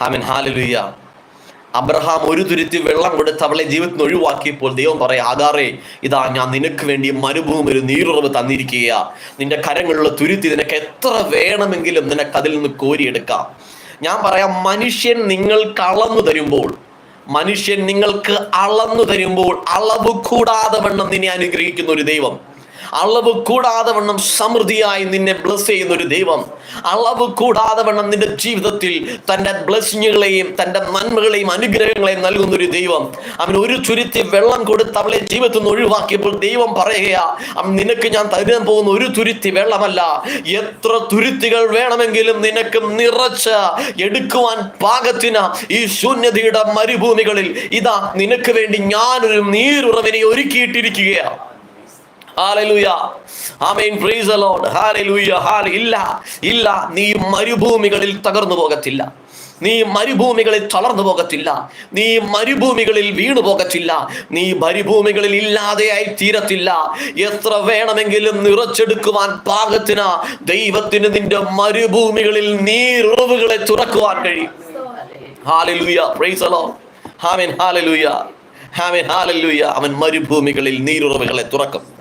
ഹാമിൻ ഹാലലുയ്യ അബ്രഹാം ഒരു തുരുത്തി വെള്ളം കൊടുത്ത് അവളെ ജീവിതത്തിൽ നിന്ന് ഒഴിവാക്കിയപ്പോൾ ദൈവം പറയാം ആകാറേ ഇതാ ഞാൻ നിനക്ക് വേണ്ടി മരുഭൂമി ഒരു നീരുറവ് തന്നിരിക്കുക നിന്റെ കരങ്ങളുള്ള തുരുത്തി നിനക്ക് എത്ര വേണമെങ്കിലും നിനക്ക് അതിൽ നിന്ന് കോരിയെടുക്കാം. ഞാൻ പറയാം മനുഷ്യൻ നിങ്ങൾ കളന്നു തരുമ്പോൾ മനുഷ്യൻ നിങ്ങൾക്ക് അളന്നു തരുമ്പോൾ അളവ് കൂടാതെ വണ്ണം നിന്നെ അനുഗ്രഹിക്കുന്ന ഒരു ദൈവം. അളവ് കൂടാതെ വണ്ണം സമൃദ്ധിയായി നിന്നെ ബ്ലസ് ചെയ്യുന്ന ഒരു ദൈവം. അളവ് കൂടാതെ വണ്ണം നിന്റെ ജീവിതത്തിൽ തന്റെ ബ്ലസ്സിങ്ങുകളെയും തന്റെ നന്മകളെയും അനുഗ്രഹങ്ങളെയും നൽകുന്ന ഒരു ദൈവം. അവൻ ഒരു ചുരുത്തി വെള്ളം കൊടുത്ത് അവളെ ജീവിതത്തിൽ നിന്ന് ഒഴിവാക്കിയപ്പോൾ ദൈവം പറയുകയാ അവൻ നിനക്ക് ഞാൻ തരാൻ പോകുന്ന ഒരു തുരുത്തി വെള്ളമല്ല. എത്ര തുരുത്തികൾ വേണമെങ്കിലും നിനക്ക് നിറച്ച എടുക്കുവാൻ പാകത്തിന് ഈ ശൂന്യതയുടെ മരുഭൂമികളിൽ. ഇതാ നിനക്ക് വേണ്ടി ഞാനൊരു നീരുറവിനെ ഒരുക്കിയിട്ടിരിക്കുകയാണ് നീ മരുഭൂമികളിൽ തകർന്നു പോകത്തില്ല. നീ മരുഭൂമികളിൽ തളർന്നു പോകത്തില്ല. നീ മരുഭൂമികളിൽ വീണു പോകത്തില്ല. നീ മരുഭൂമികളിൽ ഇല്ലാതെയായി തീരത്തില്ല. എത്ര വേണമെങ്കിലും നിറച്ചെടുക്കുവാൻ പാകത്തിന് ദൈവത്തിന് നിന്റെ മരുഭൂമികളിൽ നീറുറവുകളെ തുറക്കുവാൻ കഴിയും. അവൻ മരുഭൂമികളിൽ നീരുറവുകളെ തുറക്കും.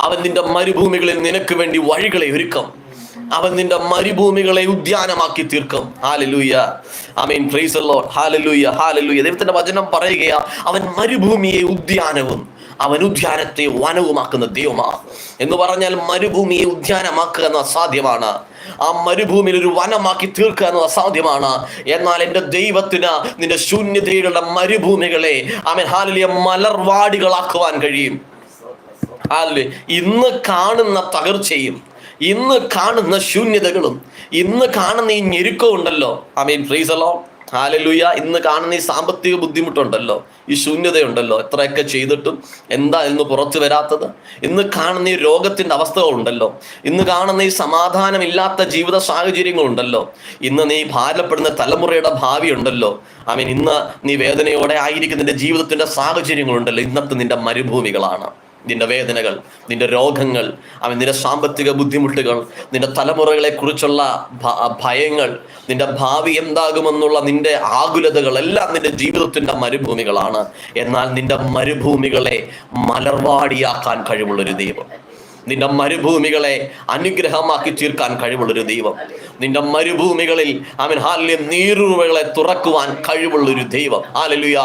അവൻ നിന്റെ മരുഭൂമികളിൽ നിനക്ക് വേണ്ടി വഴികളെ ഒരുക്കും. അവൻ നിന്റെ മരുഭൂമികളെ ഉദ്യാനമാക്കി തീർക്കും. Hallelujah amen praise lord hallelujah hallelujah ദൈവത്തിന്റെ വചനം പറയുകയാ അവൻ മരുഭൂമിയെ ഉദ്യാനവും അവൻ ഉദ്യാനത്തെ വനവുമാക്കുന്ന ദൈവമാ. എന്ന് പറഞ്ഞാൽ മരുഭൂമിയെ ഉദ്യാനമാക്കുക എന്ന അസാധ്യമാണ്. ആ മരുഭൂമിയിൽ ഒരു വനമാക്കി തീർക്കുക എന്നത് അസാധ്യമാണ്. എന്നാൽ എന്റെ ദൈവത്തിന് നിന്റെ ശൂന്യതയുടെ മരുഭൂമികളെ അവൻ ഹാലിയ മലർവാടികളാക്കുവാൻ കഴിയും. ഹാലലൂയ. ഇന്ന് കാണുന്ന തകർച്ചയും ഇന്ന് കാണുന്ന ശൂന്യതകളും ഇന്ന് കാണുന്ന ഈ ഞെരുക്കവും ഉണ്ടല്ലോ. ഐ മീൻ ഫ്രീസലോ ഹാലലൂയ ഇന്ന് കാണുന്ന ഈ സാമ്പത്തിക ബുദ്ധിമുട്ടുണ്ടല്ലോ. ഈ ശൂന്യതയുണ്ടല്ലോ. എത്രയൊക്കെ ചെയ്തിട്ടും എന്താ ഇന്ന് പുറത്തു വരാത്തത്? ഇന്ന് കാണുന്ന ഈ രോഗത്തിന്റെ അവസ്ഥകളുണ്ടല്ലോ. ഇന്ന് കാണുന്ന ഈ സമാധാനമില്ലാത്ത ജീവിത സാഹചര്യങ്ങളുണ്ടല്ലോ. ഇന്ന് നീ ഭാരപ്പെടുന്ന തലമുറയുടെ ഭാവി ഉണ്ടല്ലോ. ഐ മീൻ ഇന്ന് നീ വേദനയോടെ ആയിരിക്കുന്ന നിന്റെ ജീവിതത്തിന്റെ സാഹചര്യങ്ങളുണ്ടല്ലോ. ഇന്നത്തെ നിന്റെ മരുഭൂമികളാണ്. നിന്റെ വേദനകൾ നിന്റെ രോഗങ്ങൾ അവൻ നിന്റെ സാമ്പത്തിക ബുദ്ധിമുട്ടുകൾ നിന്റെ തലമുറകളെക്കുറിച്ചുള്ള ഭയങ്ങൾ നിന്റെ ഭാവി എന്താകുമെന്നുള്ള നിന്റെ ആകുലതകൾ എല്ലാം നിന്റെ ജീവിതത്തിന്റെ മരുഭൂമികളാണ്. എന്നാൽ നിന്റെ മരുഭൂമികളെ മലർവാടിയാക്കാൻ കഴിവുള്ളൊരു ദൈവം. നിന്റെ മരുഭൂമികളെ അനുഗ്രഹമാക്കി തീർക്കാൻ കഴിവുള്ളൊരു ദൈവം. നിന്റെ മരുഭൂമികളിൽ അവൻ ഹാലിലെ നീരുവകളെ തുറക്കുവാൻ കഴിവുള്ളൊരു ദൈവം. ഹാലലുയ.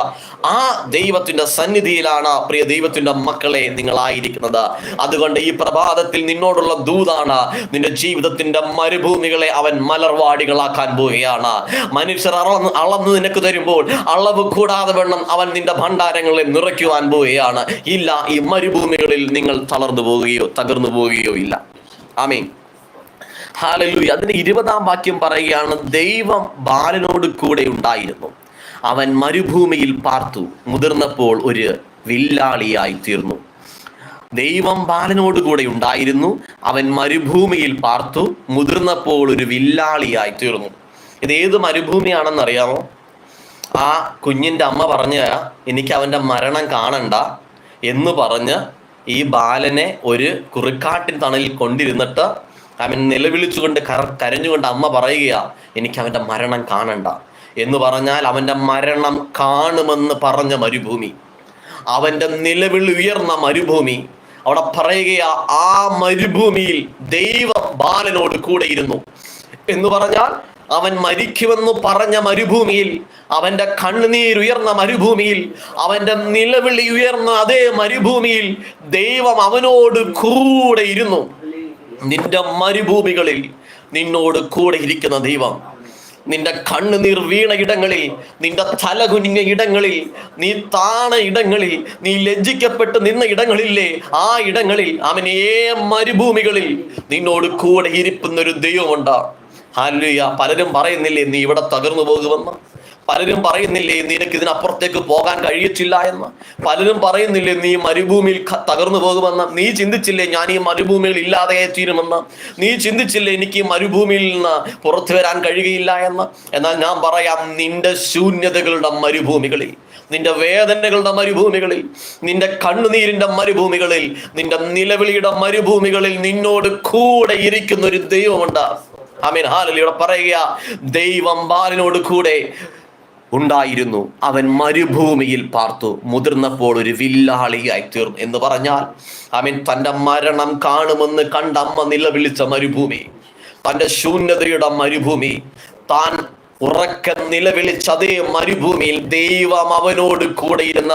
ആ ദൈവത്തിന്റെ സന്നിധിയിലാണ് പ്രിയ ദൈവത്തിന്റെ മക്കളെ നിങ്ങളായിരിക്കുന്നത്. അതുകൊണ്ട് ഈ പ്രഭാതത്തിൽ നിന്നോടുള്ള ദൂതാണ് നിന്റെ ജീവിതത്തിന്റെ മരുഭൂമികളെ അവൻ മലർവാടികളാക്കാൻ പോവുകയാണ്. മനുഷ്യർ അളന്ന് അളന്ന് നിനക്ക് തരുമ്പോൾ അളവ് കൂടാതെ വേണം അവൻ നിന്റെ ഭണ്ഡാരങ്ങളെ നിറയ്ക്കുവാൻ പോവുകയാണ്. ഇല്ല ഈ മരുഭൂമികളിൽ നിങ്ങൾ തളർന്നു പോവുകയോ തകർന്നു പോവുകയോ ഇല്ല. ആമീൻ. ഹാലലൂയ അതിന്റെ ഇരുപതാം വാക്യം പറയുകയാണ് ദൈവം ബാലനോട് കൂടെ ഉണ്ടായിരുന്നു. അവൻ മരുഭൂമിയിൽ പാർത്തു. മുതിർന്നപ്പോൾ ഒരു വില്ലാളിയായി തീർന്നു. ദൈവം ബാലനോട് കൂടെ ഉണ്ടായിരുന്നു. അവൻ മരുഭൂമിയിൽ പാർത്തു. മുതിർന്നപ്പോൾ ഒരു വില്ലാളിയായി തീർന്നു. ഇത് ഏത് മരുഭൂമിയാണെന്ന് അറിയാമോ ആ കുഞ്ഞിന്റെ അമ്മ പറഞ്ഞ എനിക്ക് അവന്റെ മരണം കാണണ്ട എന്ന് പറഞ്ഞ് ഈ ബാലനെ ഒരു കുറുക്കാട്ടിൻ തണലിൽ കൊണ്ടിരുന്നിട്ട് അവൻ നിലവിളിച്ചുകൊണ്ട് കര കരഞ്ഞുകൊണ്ട് അമ്മ പറയുകയാണ് എനിക്ക് അവന്റെ മരണം കാണണ്ട. എന്ന് പറഞ്ഞാൽ അവന്റെ മരണം കാണുമെന്ന് പറഞ്ഞ മരുഭൂമി. അവന്റെ നിലവിൽ ഉയർന്ന മരുഭൂമി. അവിടെ പറയുകയാ ആ മരുഭൂമിയിൽ ദൈവ ബാലനോട് കൂടെയിരുന്നു എന്ന് പറഞ്ഞാൽ അവൻ മരിക്കുമെന്ന് പറഞ്ഞ മരുഭൂമിയിൽ അവന്റെ കണ്ണുനീരുയർന്ന മരുഭൂമിയിൽ അവന്റെ നിലവിളി ഉയർന്ന അതേ മരുഭൂമിയിൽ ദൈവം അവനോട് കൂടെ ഇരുന്നു. നിന്റെ മരുഭൂമികളിൽ നിന്നോട് കൂടെ ഇരിക്കുന്ന ദൈവം. നിന്റെ കണ്ണുനീർ വീണ ഇടങ്ങളിൽ നിന്റെ തല കുനിഞ്ഞ ഇടങ്ങളിൽ നീ താണ ഇടങ്ങളിൽ നീ ലജ്ജിക്കപ്പെട്ട് നിന്ന ഇടങ്ങളില്ലേ ആ ഇടങ്ങളിൽ അവനേ മരുഭൂമികളിൽ നിന്നോട് കൂടെ ഇരിപ്പുന്നൊരു ദൈവമുണ്ടാ. ഹാലുയ പലരും പറയുന്നില്ലേ നീ ഇവിടെ തകർന്നു പോകുമെന്ന്? പലരും പറയുന്നില്ലേ നിനക്ക് ഇതിനപ്പുറത്തേക്ക് പോകാൻ കഴിയത്തില്ല എന്ന്. പലരും പറയുന്നില്ലേ നീ മരുഭൂമിയിൽ തകർന്നു പോകുമെന്ന്. നീ ചിന്തിച്ചില്ലേ ഞാൻ ഈ മരുഭൂമിയിൽ ഇല്ലാതെ തീരുമെന്ന്. നീ ചിന്തിച്ചില്ലേ എനിക്ക് ഈ മരുഭൂമിയിൽ നിന്ന് പുറത്തു വരാൻ കഴിയുകയില്ല എന്ന്. എന്നാൽ ഞാൻ പറയാം നിന്റെ ശൂന്യതകളുടെ മരുഭൂമികളിൽ നിന്റെ വേദനകളുടെ മരുഭൂമികളിൽ നിന്റെ കണ്ണുനീരിന്റെ മരുഭൂമികളിൽ നിന്റെ നിലവിളിയുടെ മരുഭൂമികളിൽ നിന്നോട് കൂടെ ഇരിക്കുന്ന ഒരു ദൈവമുണ്ട്. ആമീൻ. ഹാലലി പറയുക ദൈവം ബാലിനോട് കൂടെ ഉണ്ടായിരുന്നു. അവൻ മരുഭൂമിയിൽ പാർത്തു. മുതിർന്നപ്പോൾ ഒരു വില്ലാളിയായി തീർന്നു എന്ന് പറഞ്ഞാൽ അവൻ തന്റെ മരണം കാണുമെന്ന് കണ്ട അമ്മ നിലവിളിച്ച മരുഭൂമി. തന്റെ ശൂന്യതയുടെ മരുഭൂമി. താൻ ഉറക്കം നിലവിളിച്ച അതേ മരുഭൂമിയിൽ ദൈവം അവനോട് കൂടെ ഇരുന്ന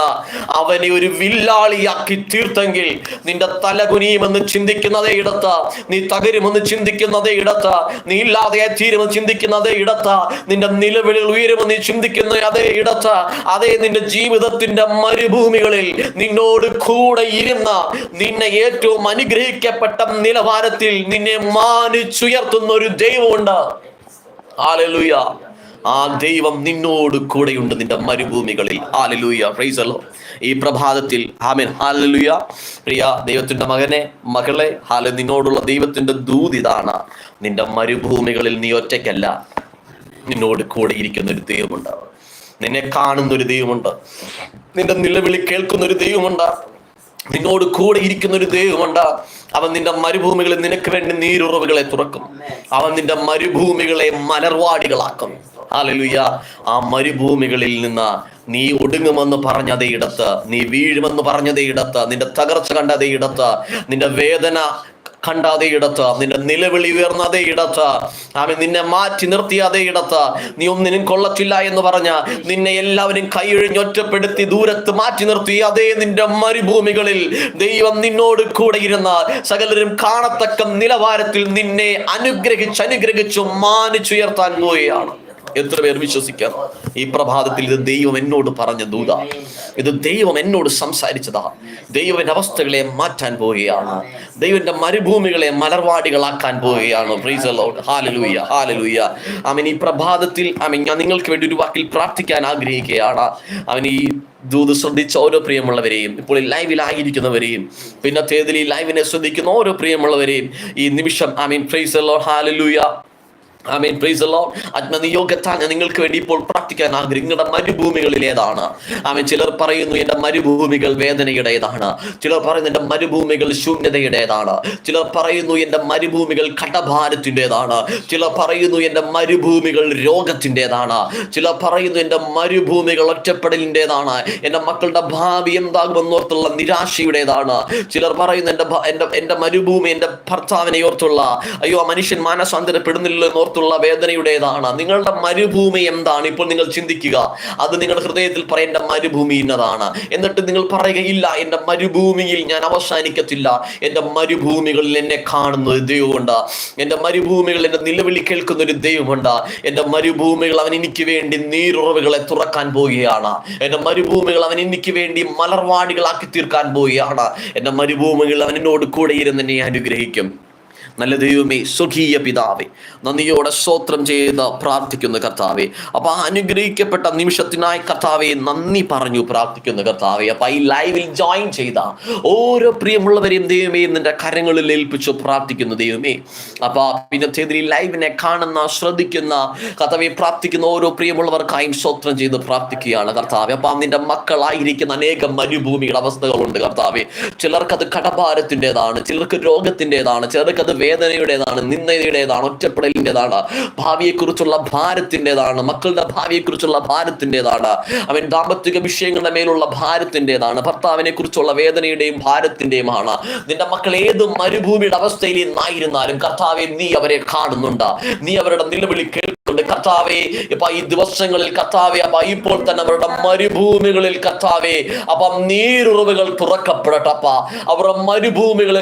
അവനെ ഒരു വില്ലാളിയാക്കി തീർത്തെങ്കിൽ നിന്റെ തല കുനിയുമെന്ന് ചിന്തിക്കുന്നതേ ഇടത്ത് നീ തകരുമെന്ന് ചിന്തിക്കുന്നതേ ഇടത്ത് നീ ഇല്ലാതെ തീരുമെന്ന് ചിന്തിക്കുന്നതേ ഇടത്ത് നിന്റെ നിലവിളിൽ ഉയരുമെന്ന് നീ ചിന്തിക്കുന്ന അതേ ഇടത്ത് അതേ നിന്റെ ജീവിതത്തിന്റെ മരുഭൂമികളിൽ നിന്നോട് കൂടെ ഇരുന്ന നിന്നെ ഏറ്റവും അനുഗ്രഹിക്കപ്പെട്ട നിലവാരത്തിൽ നിന്നെ മാനിച്ചുയർത്തുന്ന ഒരു ദൈവമുണ്ട്. ആലലുയ ആ ദൈവം നിന്നോട് കൂടെയുണ്ട് നിന്റെ മരുഭൂമികളിൽ. ആലലൂയ ഫ്രൈസലോ ഈ പ്രഭാതത്തിൽ ആമേൻ. ഹാലലുയ പ്രിയ ദൈവത്തിന്റെ മകനെ മകളെ ഹാല നിന്നോടുള്ള ദൈവത്തിന്റെ ദൂതിതാണ്. നിന്റെ മരുഭൂമികളിൽ നീ ഒറ്റയ്ക്കല്ല. നിന്നോട് കൂടെ ഇരിക്കുന്ന ഒരു ദൈവമുണ്ട്. നിന്നെ കാണുന്ന ഒരു ദൈവമുണ്ട്. നിന്റെ നിലവിളി കേൾക്കുന്ന ഒരു ദൈവമുണ്ട്. നിന്നോട് കൂടെ ഇരിക്കുന്ന ഒരു ദൈവമുണ്ട്. അവൻ നിന്റെ മരുഭൂമികളിൽ നിനക്ക് വേണ്ടി നീരുറവുകളെ തുറക്കും. അവൻ നിന്റെ മരുഭൂമികളെ മലർവാടികളാക്കും. ഹാലലുയ്യ ആ മരുഭൂമികളിൽ നിന്ന് നീ ഒടുങ്ങുമെന്ന് പറഞ്ഞതേ ഇടത്ത് നീ വീഴുമെന്ന് പറഞ്ഞതേ ഇടത്ത് നിന്റെ തകർച്ച കണ്ടതേ ഇടത്ത് നിന്റെ വേദന കണ്ട ഇടത്ത് നിന്റെ നിലവിളി ഉയർന്ന അതേ ഇടത്ത് ആമി നിന്നെ മാറ്റി നിർത്തിയ അതേ ഇടത്ത് നീ ഒന്നിനും കൊള്ളത്തില്ല എന്ന് പറഞ്ഞ നിന്നെ എല്ലാവരും കൈയൊഴിഞ്ഞൊറ്റപ്പെടുത്തി ദൂരത്ത് മാറ്റി നിർത്തി അതേ നിന്റെ മരുഭൂമികളിൽ ദൈവം നിന്നോട് കൂടെ ഇരുന്ന സകലരും കാണത്തക്ക നിലവാരത്തിൽ നിന്നെ അനുഗ്രഹിച്ച് അനുഗ്രഹിച്ചു മാനിച്ചുയർത്താൻ പോവുകയാണ്. എത്ര പേർ വിശ്വസിക്കാം? ഈ പ്രഭാതത്തിൽ ഇത് ദൈവം എന്നോട് പറഞ്ഞ ദൂത. ഇത് ദൈവം എന്നോട് സംസാരിച്ചതാ. ദൈവന്റെ അവസ്ഥകളെ മാറ്റാൻ പോവുകയാണ്. ദൈവന്റെ മരുഭൂമികളെ മലർവാടികളാക്കാൻ പോവുകയാണ്. അവൻ ഈ പ്രഭാതത്തിൽ അവൻ ഞാൻ നിങ്ങൾക്ക് വേണ്ടി ഒരു വാക്കിൽ പ്രാർത്ഥിക്കാൻ ആഗ്രഹിക്കുകയാണ്. അവൻ ഈ ദൂത് ശ്രദ്ധിച്ച ഓരോ പ്രിയമുള്ളവരെയും ഇപ്പോൾ ഈ ലൈവിലായിരിക്കുന്നവരെയും പിന്നത്തേതിൽ ഈ ലൈവിനെ ശ്രദ്ധിക്കുന്ന ഓരോ പ്രിയമുള്ളവരെയും ഈ നിമിഷം I mean praise hallelujah amen. Praise Lord ആത്മനിയോഗത്താൽ നിങ്ങൾക്ക് വേണ്ടി ഇപ്പോൾ പ്രാർത്ഥിക്കാൻ ആഗ്രഹം നിങ്ങളുടെ മരുഭൂമികളിൽ ഏതാണ് ആമേൻ. ചിലർ പറയുന്നു എന്റെ മരുഭൂമികൾ വേദനയുടേതാണ്. ചിലർ പറയുന്നു എന്റെ മരുഭൂമികൾ ശൂന്യതയുടേതാണ്. ചിലർ പറയുന്നു എന്റെ മരുഭൂമികൾ കടഭാരത്തിന്റെതാണ്. ചിലർ പറയുന്നു എന്റെ മരുഭൂമികൾ രോഗത്തിന്റെതാണ്. ചിലർ പറയുന്നു എന്റെ മരുഭൂമികൾ ഒറ്റപ്പെടലിന്റെതാണ്. എന്റെ മക്കളുടെ ഭാവി എന്താകുമെന്നോർത്തുള്ള നിരാശയുടേതാണ്. ചിലർ പറയുന്നു എന്റെ എന്റെ എന്റെ മരുഭൂമി എന്റെ ഭർത്താവിനെ ഓർത്തുള്ള അയ്യോ മനുഷ്യൻ മാനസാന്തരപ്പെടുന്നില്ല എന്നോർത്തുള്ള വേദനയുടേതാണ്. നിങ്ങളുടെ മരുഭൂമി എന്താണ്? ഇപ്പോൾ നിങ്ങൾ ചിന്തിക്കുക. അത് നിങ്ങളുടെ ഹൃദയത്തിൽ പറയേണ്ട മരുഭൂമി ഇന്നതാണ്. എന്നിട്ട് നിങ്ങൾ പറയുകയില്ല എന്റെ മരുഭൂമിയിൽ ഞാൻ അവസാനിക്കത്തില്ല. എന്റെ മരുഭൂമികളിൽ എന്നെ കാണുന്ന ഒരു ദൈവമുണ്ട്. എന്റെ മരുഭൂമികളിൽ എന്റെ നിലവിളി കേൾക്കുന്ന ഒരു ദൈവമുണ്ട്. എന്റെ മരുഭൂമികൾ അവൻ എനിക്ക് വേണ്ടി നീരുറവുകളെ തുറക്കാൻ പോവുകയാണ്. എന്റെ മരുഭൂമികൾ അവൻ എനിക്ക് വേണ്ടി മലർവാടികളാക്കി തീർക്കാൻ പോവുകയാണ്. എന്റെ മരുഭൂമികൾ അവൻ എന്നോട് കൂടെ ഇരുന്ന് എന്നെ അനുഗ്രഹിക്കും. നല്ല ദൈവമേ സ്വകീയ പിതാവേ നന്ദിയോടെ സ്തോത്രം ചെയ്ത് പ്രാർത്ഥിക്കുന്ന കർത്താവെ. അപ്പൊ അനുഗ്രഹിക്കപ്പെട്ട നിമിഷത്തിനായി കർത്താവെ നന്ദി പറഞ്ഞു പ്രാർത്ഥിക്കുന്ന കർത്താവെ. അപ്പൊ ഈ ലൈവിൽ ജോയിൻ ചെയ്ത ഓരോ പ്രിയമുള്ളവരെയും ദൈവമേ നിന്റെ കരങ്ങളിൽ ഏൽപ്പിച്ചു പ്രാർത്ഥിക്കുന്ന ദൈവമേ. അപ്പൊ പിന്നെ ഈ ലൈവിനെ കാണുന്ന ശ്രദ്ധിക്കുന്ന കർത്താവെ പ്രാർത്ഥിക്കുന്ന ഓരോ പ്രിയമുള്ളവർക്കായും സ്തോത്രം ചെയ്ത് പ്രാർത്ഥിക്കുകയാണ് കർത്താവെ. അപ്പൊ നിന്റെ മക്കളായിരിക്കുന്ന അനേകം മരുഭൂമിയുടെ അവസ്ഥകളുണ്ട് കർത്താവെ. ചിലർക്കത് കടഭാരത്തിന്റെതാണ് ചിലർക്ക് രോഗത്തിന്റെതാണ് ചിലർക്കത് വേദനയുടേതാണ് നിന്ദയുടേതാണ് ഒറ്റപ്പെടലിന്റെതാണ് ഭാവിയെക്കുറിച്ചുള്ള ഭാരത്തിന്റെതാണ് മക്കളുടെ ഭാവിയെക്കുറിച്ചുള്ള ഭാരത്തിന്റെതാണ് അവൻ ദാമ്പത്തിക വിഷയങ്ങളുടെ മേലുള്ള ഭാരത്തിന്റെതാണ് ഭർത്താവിനെ കുറിച്ചുള്ള വേദനയുടെയും ഭാരത്തിന്റെയുമാണ്. നിന്റെ മക്കൾ ഏത് മരുഭൂമിയുടെ അവസ്ഥയിൽ നിന്നായിരുന്നാലും കർത്താവെ നീ അവരെ കാണുന്നുണ്ട്. നീ അവരുടെ നിലവിളി കേൾക്കുന്നുണ്ട് കർത്താവെ ഇപ്പൊ ഈ ദിവസങ്ങളിൽ കർത്താവെ അപ്പൊ ഇപ്പോൾ തന്നെ അവരുടെ മരുഭൂമികളിൽ കർത്താവെ അപ്പൊ നീരുറവുകൾ തുറക്കപ്പെടട്ടപ്പ അവരുടെ മരുഭൂമികളിൽ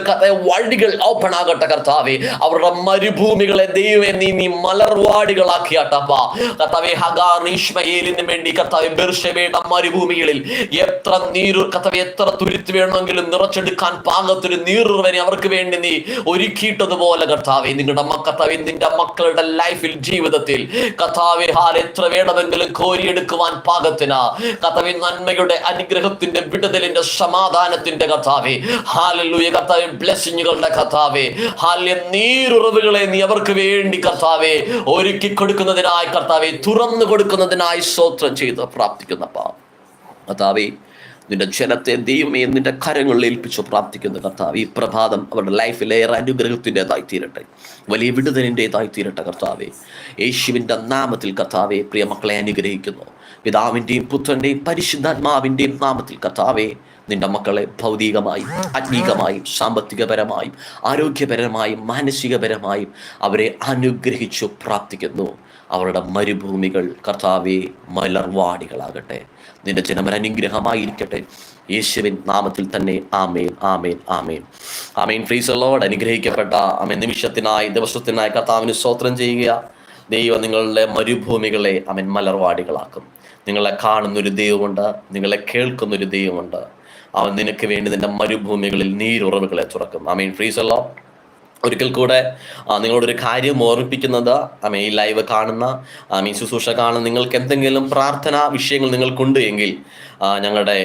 വഴികൾ ഓപ്പൺ ആകട്ടെ കർത്താവെ. അവരുടെ മരുഭൂമികളെ ദൈവമേ നീ നീ മലർവാടികളാക്കിയാട്ടപ്പ കർത്താവെ ഹഗാർ ഈഷ്മയേലിന് വേണ്ടി കർത്താവെ ബെർഷബയുടെ മരുഭൂമികളിൽ എത്ര നീരു കർത്താവെ എത്ര തുരുത്തി വേണമെങ്കിലും നിറച്ചെടുക്കാൻ പാകത്തൊരു നീറുവനെ അവർക്ക് വേണ്ടി നീ ഒരുക്കിയിട്ടതുപോലെ കർത്താവെ നിങ്ങളുടെ മക്കത്താവെ നിന്റെ മക്കളുടെ ലൈഫിൽ ജീവിതത്തിൽ കർത്താവെ ഹാൽ എത്ര വേണമെങ്കിലും കോരിയെടുക്കുവാൻ പാകത്തിന്. കർത്താവെ നന്മയുടെ അനുഗ്രഹത്തിന്റെ വിടുതലിന്റെ സമാധാനത്തിന്റെ കഥാവെ. ഹാലല്ലൂയ കർത്താവെ ബ്ലെസ്സിങ്ങുകളുടെ കഥാവെ. ഹാല്യ നീരുറവുകളെ നീ അവർക്ക് വേണ്ടി കർത്താവെ ഒരുക്കി കൊടുക്കുന്നതിനായി കർത്താവെ തുറന്നു കൊടുക്കുന്നതിനായി സ്തോത്രം ചെയ്ത് പ്രാപ്തിക്കുന്ന പാ കർത്താവെ നിന്റെ ജനത്തെ ദൈവമേ നിന്റെ കരങ്ങളിൽ ഏൽപ്പിച്ചു പ്രാർത്ഥിക്കുന്ന കർത്താവ് ഈ പ്രഭാതം അവരുടെ ലൈഫിലെ ഏറെ അനുഗ്രഹത്തിന്റെതായി തീരട്ടെ വലിയ വിടുതലിന്റെതായി തീരട്ടെ കർത്താവെ. യേശുവിന്റെ നാമത്തിൽ കർത്താവെ പ്രിയ മക്കളെ അനുഗ്രഹിക്കുന്നു. പിതാവിന്റെയും പുത്രന്റെയും പരിശുദ്ധാത്മാവിന്റെയും നാമത്തിൽ കർത്താവെ നിന്റെ മക്കളെ ഭൗതികമായും ആത്മീകമായും സാമ്പത്തികപരമായും ആരോഗ്യപരമായും മാനസികപരമായും അവരെ അനുഗ്രഹിച്ചു പ്രാർത്ഥിക്കുന്നു. അവരുടെ മരുഭൂമികൾ കർത്താവെ മലർവാടികളാകട്ടെ. നിന്റെ ജനമൻ അനുഗ്രഹമായിരിക്കട്ടെ. യേശുവിൻ നാമത്തിൽ തന്നെ ആമേൻ ആമേൻ ആമേൻ. ആമേൻ. ഫ്രീസലോട് അനുഗ്രഹിക്കപ്പെട്ട ആമേൻ. നിമിഷത്തിനായി ദിവസത്തിനായി കർത്താവിന് സ്തോത്രം ചെയ്യുക. ദൈവം നിങ്ങളുടെ മരുഭൂമികളെ അവൻ മലർവാടികളാക്കും. നിങ്ങളെ കാണുന്നൊരു ദൈവമുണ്ട് നിങ്ങളെ കേൾക്കുന്നൊരു ദൈവമുണ്ട്. അവൻ നിനക്ക് വേണ്ടി നിന്റെ മരുഭൂമികളിൽ നീരുറവുകളെ തുറക്കും. ആമീൻ. ഫ്രീസല്ലോ ഒരിക്കൽ കൂടെ നിങ്ങളോടൊരു കാര്യം ഓർമ്മിപ്പിക്കുന്നത് ഐ ഈ ലൈവ് കാണുന്ന മീൻ ശുശ്രൂഷ കാണുന്ന നിങ്ങൾക്ക് എന്തെങ്കിലും പ്രാർത്ഥന വിഷയങ്ങൾ നിങ്ങൾക്കുണ്ട് എങ്കിൽ ഞങ്ങളുടെ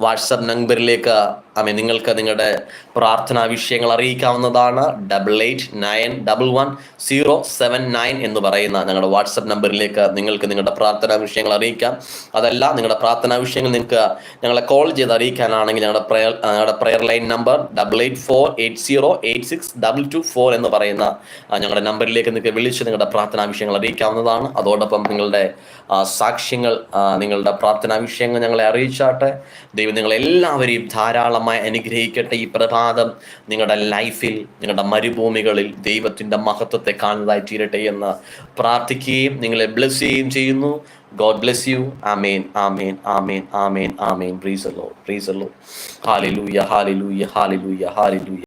വാട്സപ്പ് നമ്പറിലേക്ക് ആമേ നിങ്ങൾക്ക് നിങ്ങളുടെ പ്രാർത്ഥനാ വിഷയങ്ങൾ അറിയിക്കാവുന്നതാണ് double eight nine double one zero seven nine എന്ന് പറയുന്ന ഞങ്ങളുടെ വാട്സപ്പ് നമ്പറിലേക്ക് നിങ്ങൾക്ക് നിങ്ങളുടെ പ്രാർത്ഥനാ വിഷയങ്ങൾ അറിയിക്കാം. അതല്ല നിങ്ങളുടെ പ്രാർത്ഥനാ വിഷയങ്ങൾ നിങ്ങൾക്ക് ഞങ്ങളെ കോൾ ചെയ്ത് അറിയിക്കാനാണെങ്കിൽ ഞങ്ങളുടെ പ്രയർ ഞങ്ങളുടെ prayer line number double eight four eight zero eight six double two four എന്ന് പറയുന്ന ഞങ്ങളുടെ നമ്പറിലേക്ക് നിങ്ങൾക്ക് വിളിച്ച് നിങ്ങളുടെ പ്രാർത്ഥനാ വിഷയങ്ങൾ അറിയിക്കാവുന്നതാണ്. അതോടൊപ്പം നിങ്ങളുടെ സാക്ഷ്യങ്ങൾ നിങ്ങളുടെ പ്രാർത്ഥനാ വിഷയങ്ങൾ ഞങ്ങളെ അറിയിച്ചാട്ടെ. ദൈവം നിങ്ങളെല്ലാവരെയും ധാരാളമായി അനുഗ്രഹിക്കട്ടെ ഈ പ്രഭാതം. നിങ്ങളുടെ ലൈഫിൽ നിങ്ങളുടെ മരുഭൂമികളിൽ ദൈവത്തിന്റെ മഹത്വത്തെ കാണുന്നതായി തീരട്ടെ എന്ന് പ്രാർത്ഥിക്കുകയും നിങ്ങളെ ബ്ലെസ് ചെയ്യുകയും ചെയ്യുന്നു. God bless you amen amen amen amen amen പ്രീസല്ലോ പ്രീസല്ലോ ഹാലിലൂയ ഹാലിലൂയ ഹാലിലൂയ ഹാലിലൂയ